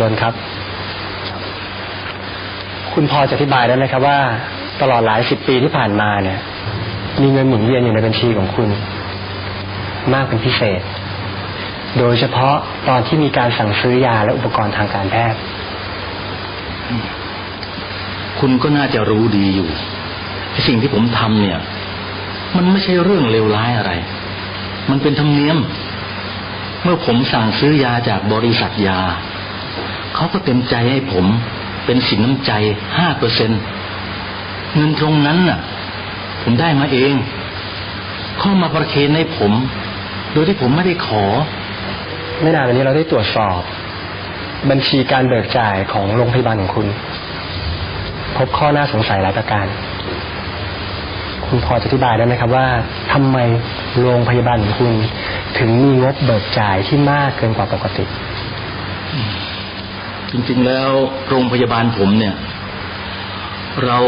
ดลครับ คุณพอจะอธิบายได้ไหมครับว่า ตลอดหลายสิบปีที่ผ่านมาเนี่ย มีเงินหมุนเวียนอยู่ในบัญชีของคุณ มากเป็นพิเศษ โดยเฉพาะตอนที่มีการสั่งซื้อยาและอุปกรณ์ทางการแพทย์ คุณก็น่าจะรู้ดีอยู่สิ่งที่ผมทำเนี่ย มันไม่ใช่เรื่องเลวร้ายอะไร มันเป็นธรรมเนียม เมื่อผมสั่งซื้อยาจากบริษัทยา เขาก็เต็มใจให้ผม เป็นสินน้ำใจห้าเปอร์เซ็นเงินตรงนั้นน่ะ ผมได้มาเอง เข้ามาประเคนให้ผม โดยที่ผมไม่ได้ขอ ไม่นานวันนี้เราได้ตรวจสอบ บัญชีการเบิกจ่ายของโรงพยาบาลของคุณ พบข้อน่าสงสัยหลายประการ คุณพอจะอธิบายได้ไหมครับว่าทำไมโรงพยาบาลของคุณ ถึงมีงบเบิกจ่ายที่มากเกินกว่าปกติ จริงๆแล้วโรงพยาบาลผมเนี่ย เรา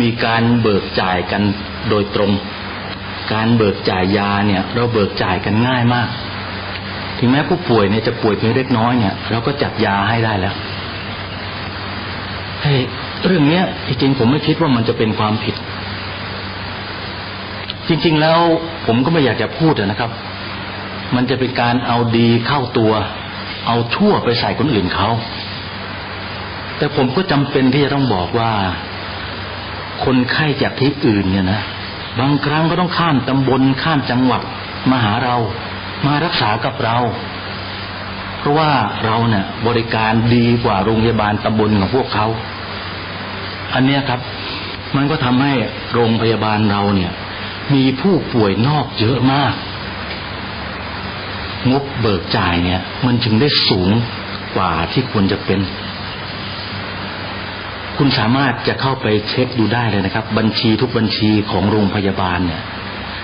มีการเบิกจ่ายกันโดยตรง การเบิกจ่ายยาเนี่ย เราเบิกจ่ายกันง่ายมาก ถึงแม้ผู้ป่วยเนี่ยจะป่วยเพียงเล็กน้อยเนี่ยเราก็จัดยาให้ได้แล้วเรื่องเนี้ยจริงๆผมไม่คิดว่ามันจะเป็นความผิด จริง ๆ แล้วผมก็ไม่อยากจะพูดนะครับ มันจะเป็นการเอาดีเข้าตัว เอาชั่วไปใส่คนอื่นเขา แต่ผมก็จำเป็นที่จะต้องบอกว่า คนไข้จากที่อื่นเนี่ยนะบางครั้งก็ต้องข้ามตำบลข้ามจังหวัดมาหาเรา มารักษากับเรา เพราะว่าเราเนี่ยบริการดีกว่าโรงพยาบาลตำบลของพวกเขา อันเนี้ยครับ มันก็ทำให้โรงพยาบาลเราเนี่ย มีผู้ป่วยนอกเยอะมากงบเบิกจ่ายเนี่ย มันจึงได้สูงกว่าที่ควรจะเป็น คุณสามารถจะเข้าไปเช็คดูได้เลยนะครับ บัญชีทุกบัญชีของโรงพยาบาลเนี่ย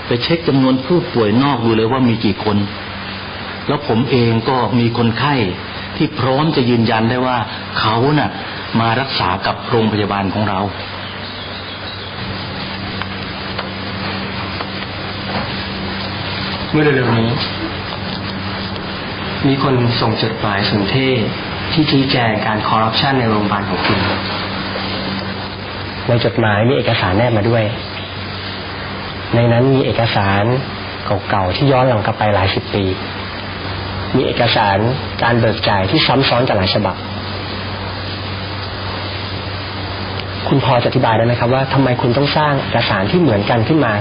ไปเช็คจำนวนผู้ป่วยนอกดูเลยว่ามีกี่คน แล้วผมเองก็มีคนไข้ที่พร้อมจะยืนยันได้ว่าเขาน่ะ มารักษากับโรงพยาบาลของเรา เมื่อเร็วๆนี้ มีคนส่งจดหมายสุนเทศที่ชี้แจงการคอร์รัปชันในโรงพยาบาลของคุณ ในจดหมายมีเอกสารแนบมาด้วย ในนั้นมีเอกสารเก่าๆที่ย้อนหลังกลับไปหลายสิบปี มีเอกสารการเบิกจ่ายที่ซ้ำซ้อนกันหลายฉบับ คุณพอจะอธิบายได้ไหมครับว่าทำไมคุณต้องสร้างเอกสารที่เหมือนกันขึ้นมา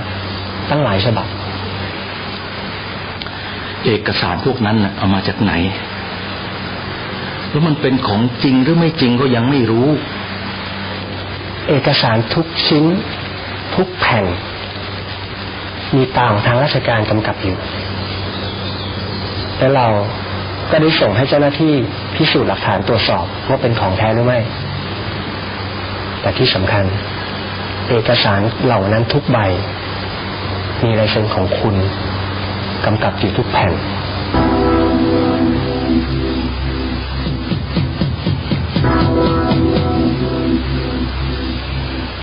ตั้งหลายฉบับ เอกสารพวกนั้นเอามาจากไหน แล้วมันเป็นของจริงหรือไม่จริงก็ยังไม่รู้ เอกสารทุกชิ้น ทุกแผ่น มีตาของทางราชการกำกับอยู่ และเราก็ได้ส่งให้เจ้าหน้าที่พิสูจน์หลักฐานตรวจสอบว่าเป็นของแท้หรือไม่ แต่ที่สำคัญ เอกสารเหล่านั้นทุกใบ มีลายเซ็นของคุณกำกับอยู่ทุกแผ่น